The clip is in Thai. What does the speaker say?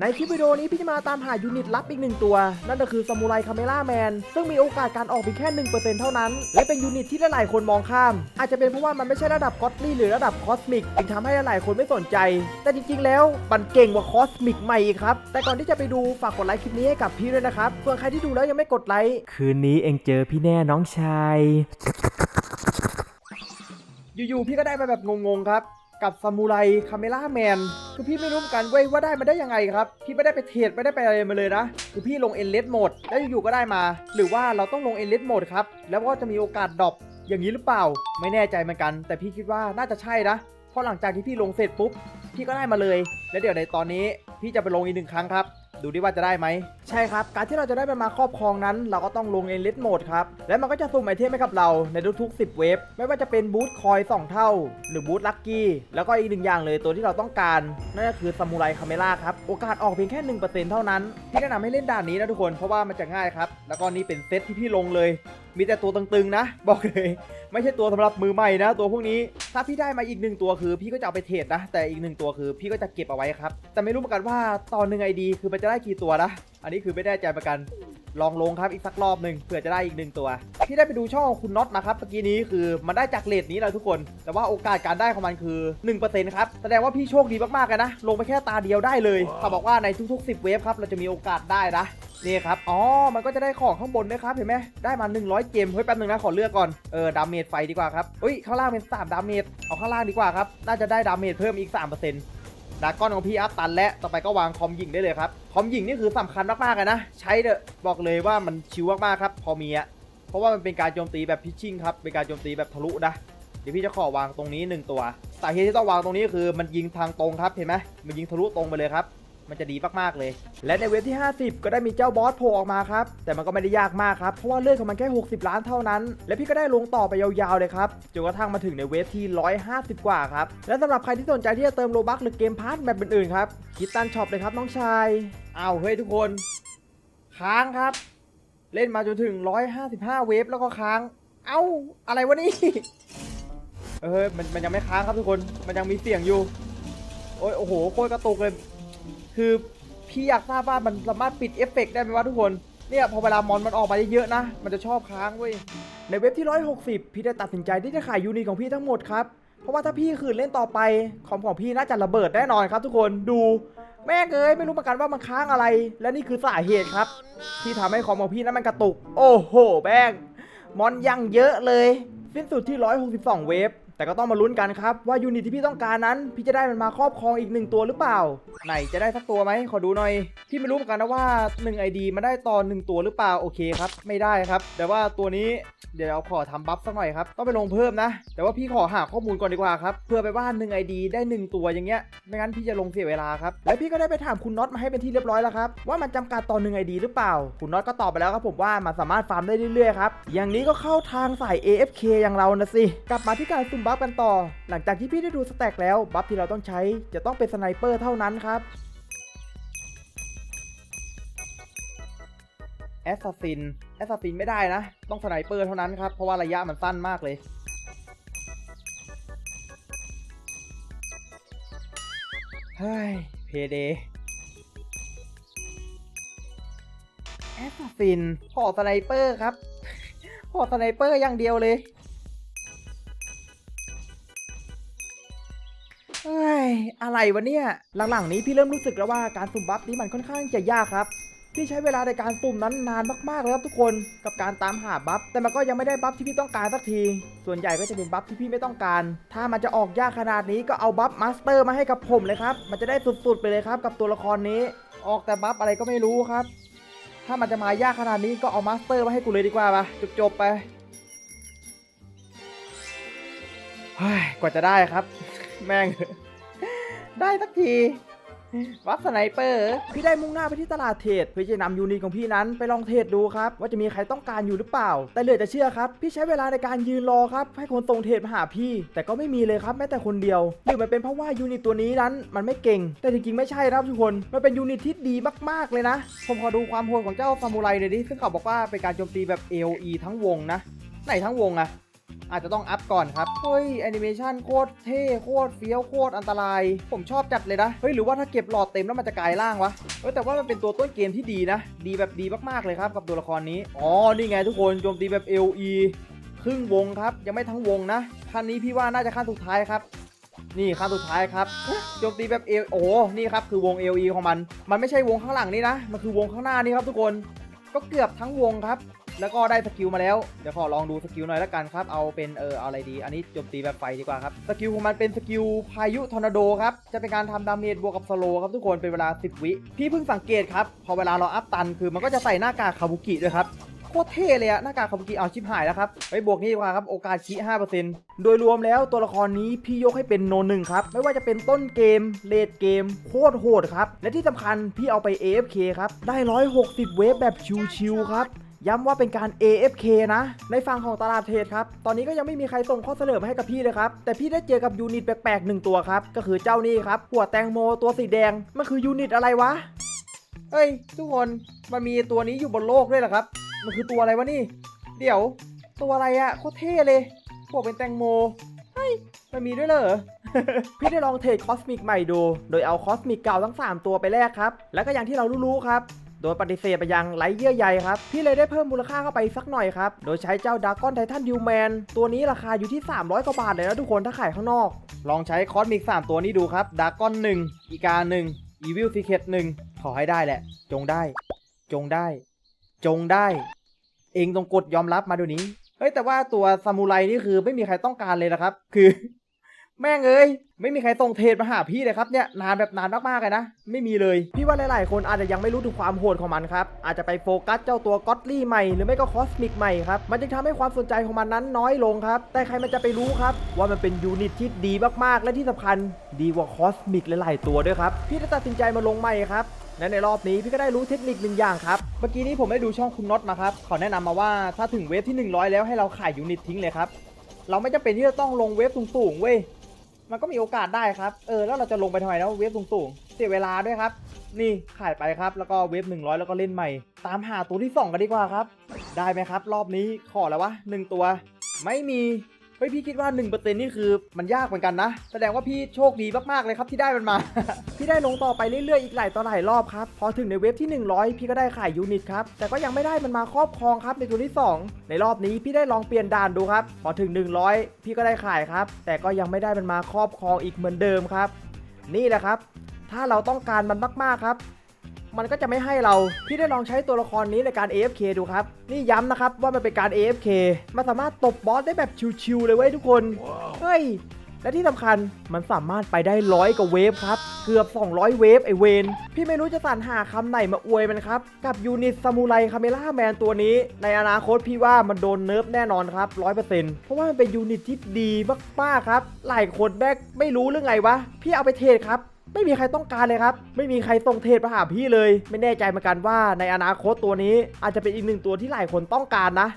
ในคลิปวิดีโอนี้พี่จะมาตามหายูนิตลับอีกหนึ่งตัว นั่นก็คือซามูไรคาเมล่าแมนซึ่งมีโอกาสการออกเพียงแค่1%เท่านั้น และเป็นยูนิตที่หลายๆคนมองข้าม อาจจะเป็นเพราะว่ามันไม่ใช่ระดับก็อตลี่หรือระดับคอสมิกจึงทำให้หลายๆคนไม่สนใจ แต่จริง ๆ แล้วมันเก่งกว่าคอสมิกใหม่อีกครับ แต่ก่อนที่จะไปดูฝากกดไลค์คลิปนี้ให้กับพี่ด้วยนะครับส่วนใครที่ดูแล้วยังไม่กดไลค์คืนนี้เองเจอพี่แน่น้องชายอยู่ๆพี่ก็ได้มาแบบงงๆครับ กับซามูไรคาเมล่าแมนคือพี่ไม่รู้เหมือนกันเว้ยว่าได้มาได้ยังไงครับ พี่ไม่ได้ไปเทรดไม่ได้ไปอะไรมาเลยนะ คือพี่ลงเอ็นเลสโหมดแล้วอยู่ๆก็ได้มา หรือว่าเราต้องลงเอ็นเลสโหมดครับ แล้วก็จะมีโอกาสดรอปอย่างนี้หรือเปล่า ไม่แน่ใจเหมือนกัน แต่พี่คิดว่าน่าจะใช่นะเพราะหลังจากที่พี่ลงเสร็จปุ๊บพี่ก็ได้มาเลย แล้วเดี๋ยวในตอนนี้พี่จะไปลงอีกหนึ่งครั้งครับ ดูดิว่าจะได้ไหมใช่ครับ การที่เราจะได้มันมาครอบครองนั้น เราก็ต้องลงเอเลสโหมดครับ และมันก็จะสุ่มไอเทมให้กับเราในทุกๆ 10 เวฟไม่ว่าจะเป็นบูทคอย2เท่า หรือบูทลัคกี้แล้วก็อีกหนึ่งอย่างเลยตัวที่เราต้องการนั่นก็คือซามูไรคาเมล่าครับโอกาสออกเพียงแค่1%เท่านั้นที่แนะนำให้เล่นด่านนี้นะทุกคนเพราะว่ามันจะง่ายครับแล้วก็นี่เป็นเซตที่พี่ลงเลย มีแต่ตัวตึงๆนะ บอกเลยไม่ใช่ตัวสำหรับมือใหม่นะ ตัวพวกนี้ถ้าพี่ได้มาอีกหนึ่งตัวคือ พี่ก็จะเอาไปเทรดนะ แต่อีกหนึ่งตัวคือ พี่ก็จะเก็บเอาไว้ครับ แต่ไม่รู้เหมือนกันว่าตอนหนึ่งไอดีคือมันจะได้กี่ตัวนะอันนี้คือไม่แน่ใจเหมือนกันลองลงครับอีกสักรอบหนึ่งเผื่อจะได้อีกหนึ่งตัวพี่ได้ไปดูช่องของคุณน็อตนะครับเมื่อกี้นี้คือมันได้จากเลทนี้แหละทุกคน แต่ว่าโอกาสการได้ของมันคือ 1%ครับแสดงว่าพี่โชคดีมากๆเลยนะ ลงไปแค่ตาเดียวได้เลยเขาบอกว่าในทุกๆ 10 เวฟครับเราจะมีโอกาสได้นะ นี่ครับ อ๋อ มันก็จะได้ของข้างบนด้วยครับ เห็นไหม ได้มา 100เกมเฮ้ย แป๊บนึงนะ ขอเลือกก่อน เออ ดาเมจไฟดีกว่าครับเฮ้ย ข้างล่างเป็น 3 ดาเมจ เอาข้างล่างดีกว่าครับ น่าจะได้ดาเมจเพิ่มอีก 3%ดากอนของพี่อัพตันและต่อไปก็วางคอมยิงได้เลยครับ คอมยิงนี่คือสำคัญมากๆเลยนะ ใช้เถอะบอกเลยว่ามันชิวมากๆครับ พอมีอะเพราะว่ามันเป็นการโจมตีแบบพิชชิ่งครับ เป็นการโจมตีแบบทะลุนะ เดี๋ยวพี่จะขอวางตรงนี้ 1 ตัว สาเหตุที่ต้องวางตรงนี้คือมันยิงทางตรงครับ เห็นไหมมันยิงทะลุตรงไปเลยครับ มันจะดีมากๆเลย และในเว็บที่ 50 ก็ได้มีเจ้าบอสโผล่ออกมาครับ แต่มันก็ไม่ได้ยากมากครับ เพราะว่าเลือดของมันแค่ 60 ล้านเท่านั้น และพี่ก็ได้ลงต่อไปยาวๆเลยครับ จนกระทั่งมาถึงในเว็บที่ 150 กว่าครับ และสำหรับใครที่สนใจที่จะเติมโลบัคหรือเกมพาร์ทแบบอื่นๆครับ คิดตันช็อปเลยครับน้องชาย เอ้าเฮ้ยทุกคน ค้างครับ เล่นมาจนถึง 155 เวฟแล้วก็ค้าง เอ้า อะไรวะนี่ เออมันมันยังไม่ค้างครับทุกคน มันยังมีเสียงอยู่ โอ้ยโอ้โห โคตรกระตุกเลย คือพี่อยากทราบว่ามันสามารถปิดเอฟเฟกต์ได้ไหมวะทุกคนเนี่ยพอเวลามอนมันออกมาเยอะๆนะ มันจะชอบค้างเว้ยในเว็บที่ 160 พี่ได้ตัดสินใจที่จะขายยูนิตของพี่ทั้งหมดครับ เพราะว่าถ้าพี่ขืนเล่นต่อไปคอมของพี่น่าจะระเบิดแน่นอนครับ ทุกคนดูแม่เอ้ยไม่รู้เหมือนกันว่ามันค้างอะไร และนี่คือสาเหตุครับ ที่ทำให้คอมของพี่นั้นมันกระตุก โอ้โหแม่งมอนยังเยอะเลย สิ้นสุดที่ 162 เวฟ แต่ก็ต้องมาลุ้นกันครับ ว่ายูนิตที่พี่ต้องการนั้น พี่จะได้มันมาครอบครองอีกหนึ่งตัวหรือเปล่า ไหนจะได้สักตัวไหมขอดูหน่อย พี่ไม่รู้เหมือนกันนะว่า1 ID มันได้ต่อ1ตัวหรือเปล่าโอเคครับ ไม่ได้ครับ แต่ว่าตัวนี้เดี๋ยวเราขอทำบัฟสักหน่อยครับต้องไปลงเพิ่มนะ แต่ว่าพี่ขอหาข้อมูลก่อนดีกว่าครับเพื่อไปว่า1 ID ได้ 1 ตัวอย่างเงี้ยไม่งั้นพี่จะลงเสียเวลาครับและพี่ก็ได้ไปถามคุณน็อตมาให้เป็นที่เรียบร้อยแล้วครับว่ามันจำกัดต่อ1 ID หรือเปล่า คุณน็อตก็ตอบไปแล้วครับผมว่ามันสามารถฟาร์มได้เรื่อยๆครับอย่างนี้ก็เข้าทางสาย AFK อย่างเรานะสิกลับมาที่การสุ่มบัฟกันต่อ หลังจากที่พี่ได้ดูสแต็กแล้วบัฟที่เราต้องใช้จะต้องเป็นสไนเปอร์เท่านั้นครับแอสซัสซินแอสซัสซินไม่ได้นะ ต้องสไนเปอร์เท่านั้นครับ เพราะว่าระยะมันสั้นมากเลย เฮ้ย เพเดแอสซัสซินขอสไนเปอร์ครับขอสไนเปอร์อย่างเดียวเลย ยอะไรวะเนี่ย หลังๆนี้พี่เริ่มรู้สึกแล้วว่าการสุ่มบัฟนี้มันค่อนข้างจะยากครับพี่ใช้เวลาในการสุ่มนั้นนานมากๆเลยครับทุกคนกับการตามหาบัฟแต่มันก็ยังไม่ได้บัฟที่พี่ต้องการสักที ส่วนใหญ่ก็จะเป็นบัฟที่พี่ไม่ต้องการ ถ้ามันจะออกยากขนาดนี้ก็เอาบัฟมาสเตอร์มาให้กับผมเลยครับ มันจะได้สุดๆไปเลยครับกับตัวละครนี้ ออกแต่บัฟอะไรก็ไม่รู้ครับ ถ้ามันจะมายากขนาดนี้ก็เอามาสเตอร์มาให้กูเลยดีกว่าปะจบๆไปเฮ้กว่าจะได้ครับ แม่ง ได้สักที วัดสไนเปอร์ พี่ได้มุ่งหน้าไปที่ตลาดเทรดเพื่อจะนำยูนิตของพี่นั้นไปลองเทรดดูครับ ว่าจะมีใครต้องการอยู่หรือเปล่า แต่เหลือจะเชื่อครับ พี่ใช้เวลาในการยืนรอครับ ให้คนส่งเทรดมาหาพี่ แต่ก็ไม่มีเลยครับแม้แต่คนเดียว หรือมันเป็นเพราะว่ายูนิตตัวนี้นั้นมันไม่เก่ง แต่จริงๆไม่ใช่นะครับทุกคน มันเป็นยูนิตที่ดีมากๆเลยนะ ผมขอดูความโหดของเจ้าซามูไรเลยดิซึ่งเขาบอกว่าเป็นการโจมตีแบบ AOE ทั้งวงนะ ไหนทั้งวงอะ อาจจะต้องอัพก่อนครับ เฮ้ยแอนิเมชันโคตรเท่โคตรเฟี้ยวโคตรอันตราย ผมชอบจัดเลยนะ เฮ้ยหรือว่าถ้าเก็บหลอดเต็มแล้วมันจะกลายร่างวะ เฮ้ยแต่ว่ามันเป็นตัวต้นเกมที่ดีนะ ดีแบบดีมากๆเลยครับกับตัวละครนี้ อ๋อ นี่ไงทุกคนโจมตีแบบ LE ครึ่งวงครับ ยังไม่ทั้งวงนะขั้นนี้พี่ว่าน่าจะขั้นสุดท้ายครับนี่ขั้นสุดท้ายครับโจมตีแบบเอโอ้นี่ครับคือวง LE ของมัน มันไม่ใช่วงข้างหลังนี่นะ มันคือวงข้างหน้านี่ครับทุกคน ก็เกือบทั้งวงครับ แล้วก็ได้สกิลมาแล้ว เดี๋ยวขอลองดูสกิลหน่อยละกันครับ เอาเป็นเออเอาอะไรดี อันนี้โจมตีแบบไฟดีกว่าครับ สกิลของมันเป็นสกิลพายุทอร์นาโดครับ จะเป็นการทำดาเมจบวกกับสโลครับทุกคน เป็นเวลา 10 วิ พี่เพิ่งสังเกตครับ พอเวลาเราอัพตันคือมันก็จะใส่หน้ากากคาบุกิด้วยครับโคตรเท่เลยอะหน้ากากคาบุกิเอาชิปหายแล้วครับไปบวกนี่ดีกว่าครับ โอกาสคิ5%โดยรวมแล้วตัวละครนี้พี่ยกให้เป็นโนหนึ่งครับ ไม่ว่าจะเป็นต้นเกมเลดเกม โคตรโหดครับ และที่สำคัญพี่เอาไป AFK ครับได้ 160 เวฟแบบชิวๆครับ ย้ำว่าเป็นการ AFK นะ ในฝั่งของตลาดเทรดครับ ตอนนี้ก็ยังไม่มีใครส่งข้อเสนอมาให้กับพี่เลยครับ แต่พี่ได้เจอกับยูนิตแปลกๆหนึ่งตัวครับ ก็คือเจ้านี่ครับ หัวแตงโมตัวสีแดง มันคือยูนิตอะไรวะเฮ้ย ทุกคน มันมีตัวนี้อยู่บนโลกด้วยเหรอครับ มันคือตัวอะไรวะนี่ เดี๋ยว ตัวอะไรอะโคตรเท่เลยพวกเป็นแตงโม เฮ้ย มันมีด้วยเหรอพี่ได้ลองเทรดคอสมิกใหม่ดู โดยเอาคอสมิกเก่าทั้ง 3 ตัวไปแลกครับ แล้วก็อย่างที่เรารู้ๆครับ โดยปฏิเสธไปยังไรเยื่อใยครับ พี่เลยได้เพิ่มมูลค่าเข้าไปสักหน่อยครับ โดยใช้เจ้าดากอนไททันดิวแมนตัวนี้ราคาอยู่ที่ 300 กว่าบาทเลยนะทุกคนถ้าขายข้างนอก ลองใช้คอสมิก 3 ตัวนี้ดูครับดากอน1อีกา1อีวิลซีเคท1ขอให้ได้แหละ จงได้ จงได้ จงได้ เองต้องกดยอมรับมาเดี๋ยวนี้เฮ้ยแต่ว่าตัวซามูไรนี่คือไม่มีใครต้องการเลยนะครับ คือ แม่งเอ้ยไม่มีใครส่งเทรดมาหาพี่เลยครับเนี่ยนานแบบนานมากๆเลยนะ ไม่มีเลย พี่ว่าหลายๆ คนอาจจะยังไม่รู้ถึงความโหดของมันครับอาจจะไปโฟกัสเจ้าตัวก็อตลี่ใหม่หรือไม่ก็คอสมิกใหม่ครับมันจึงทำให้ความสนใจของมันนั้นน้อยลงครับ แต่ใครมันจะไปรู้ครับ ว่ามันเป็นยูนิตที่ดีมากๆ และที่สำคัญ ดีกว่าคอสมิกหลายๆตัวด้วยครับพี่ได้ตัดสินใจมาลงใหม่ครับและในรอบนี้พี่ก็ได้รู้เทคนิคหนึ่งอย่างครับ เมื่อกี้นี้ผมได้ดูช่องคุณน็อตมาครับเขาแนะนำมาว่าถ้าถึงเวฟที่ 100 แล้วให้เราขายยูนิตทิ้งเลยครับเราไม่จำเป็นที่จะต้องลงเวฟสูงๆเว้ย มันก็มีโอกาสได้ครับ เออ แล้วเราจะลงไปทำไมนะเวฟสูงๆ เสียเวลาด้วยครับ นี่ขายไปครับ แล้วก็เวฟ100 แล้วก็เล่นใหม่ ตามหาตัวที่ 2 กันดีกว่าครับ ได้ไหมครับ รอบนี้ขอแล้ววะหนึ่งตัว ไม่มี เฮ้ยพี่คิดว่า1%นี่คือมันยากเหมือนกันนะ แสดงว่าพี่โชคดีมากๆเลยครับที่ได้มันมา พี่ได้ลงต่อไปเรื่อยๆอีกหลายต่อหลายรอบครับพอถึงในเว็บที่ 100 พี่ก็ได้ขายยูนิตครับแต่ก็ยังไม่ได้มันมาครอบครองครับในตัวที่ 2 ในรอบนี้พี่ได้ลองเปลี่ยนด่านดูครับพอถึง 100 พี่ก็ได้ขายครับ แต่ก็ยังไม่ได้มันมาครอบครองอีกเหมือนเดิมครับ นี่แหละครับ ถ้าเราต้องการมันมากๆครับ มันก็จะไม่ให้เรา พี่ได้ลองใช้ตัวละครนี้ในการ AFK ดูครับ นี่ย้ำนะครับว่ามันเป็นการ AFK มันสามารถตบบอสได้แบบชิวๆเลยเว้ยทุกคน เฮ้ย และที่สำคัญมันสามารถไปได้ร้อยกว่าเวฟครับ เกือบ 200 เวฟไอเวนพี่ไม่รู้จะสรรหาคำไหนมาอวยมันครับ กับยูนิตซามูไรคาเมล่าแมนตัวนี้ ในอนาคตพี่ว่ามันโดนเนิร์ฟแน่นอนครับ100%เพราะว่ามันเป็นยูนิตที่ดีมากๆครับ หลายคนแบกไม่รู้เรื่องไงวะ พี่เอาไปเทรดครับ ไม่มีใครต้องการเลยครับ ไม่มีใครส่งเทรดมาหาพี่เลย ไม่แน่ใจเหมือนกันว่าในอนาคตตัวนี้อาจจะเป็นอีกหนึ่งตัวที่หลายคนต้องการนะ